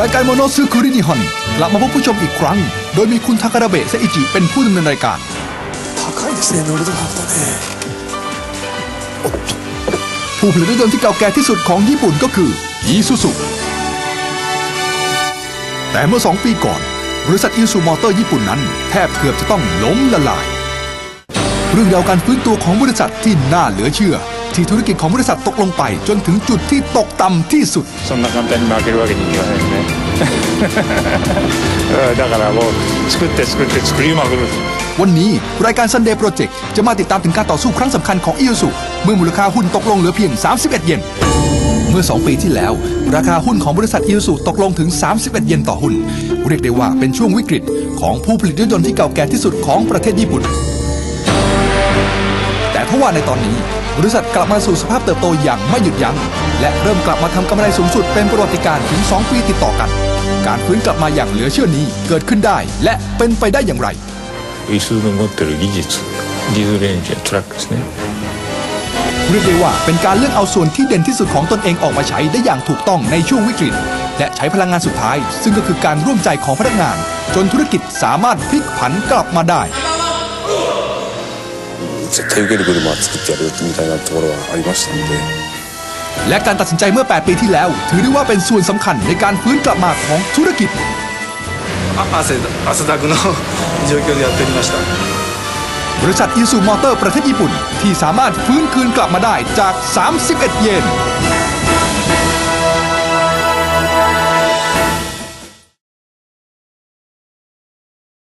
รายการโมโนซึคุรินิฮอนกลับมาพบผู้ชมอีกครั้ง โดยมีคุณทาการาเบะเซอิจิเป็นผู้ดำเนินรายการ 高いですねノルドハーフだね ผู้ผลิตรถยนต์ที่เก่าแก่ที่สุดของญี่ปุ่นก็คืออีซูซุแต่เมื่อ 2 ปีก่อน บริษัทอีซูมอเตอร์ญี่ปุ่นนั้น แทบเกือบจะต้องล้มละลาย เรื่องราวการฟื้นตัวของบริษัทที่น่าเหลือเชื่อ ที่ธุรกิจของบริษัทตกลงไป จนถึงจุดที่ตกต่ำที่สุด そんな簡単に負けるわけにいきませんねうんだからもう作って作って作りまくる วันนี้รายการ Sunday Project จะมาติดตามถึงการต่อสู้ครั้งสำคัญของอีซูซุ เมื่อมูลค่าหุ้นตกลงเหลือเพียง 31 เยน เมื่อ 2 ปีที่แล้ว ราคาหุ้นของบริษัทอีซูซุตกลงถึง 31 เยนต่อหุ้น เรียกได้ว่าเป็นช่วงวิกฤตของผู้ผลิตรถยนต์ที่เก่าแก่ที่สุดของประเทศญี่ปุ่น แต่ทว่าในตอนนี้ บริษัทกลับมาสู่สภาพเติบโตอย่างไม่หยุดยัง้งและเริ่มกลับมาทำกำไรสูงสุดเป็นประวัติการณ์ถึง 2 ปีติดต่อกัน การฟื้นกลับมาอย่างเหลือเชื่อนี้เกิดขึ้นได้ และเป็นไปได้อย่างไร イスの持ってる技術ディーゼルエンジントラックですね เรียกได้ว่าเป็นการเลือกเอาส่วนที่เด่นที่สุดของตนเองออกมาใช้ได้อย่างถูกต้องในช่วงวิกฤต และใช้พลังงานสุดท้าย ซึ่งก็คือการร่วมใจของพนักงาน จนธุรกิจสามารถพลิกผันกลับมาได้ 絶対受ける車は作ってやるみたいなところはありましたので และการตัดสินใจเมื่อ 8 ปีที่แล้ว ถือได้ว่าเป็นส่วนสำคัญในการฟื้นกลับมาของธุรกิจ あ汗汗だくの状況でやっておりました บริษัทอีซูมอเตอร์ประเทศญี่ปุ่นที่สามารถฟื้นคืนกลับมาได้จาก 31 เยน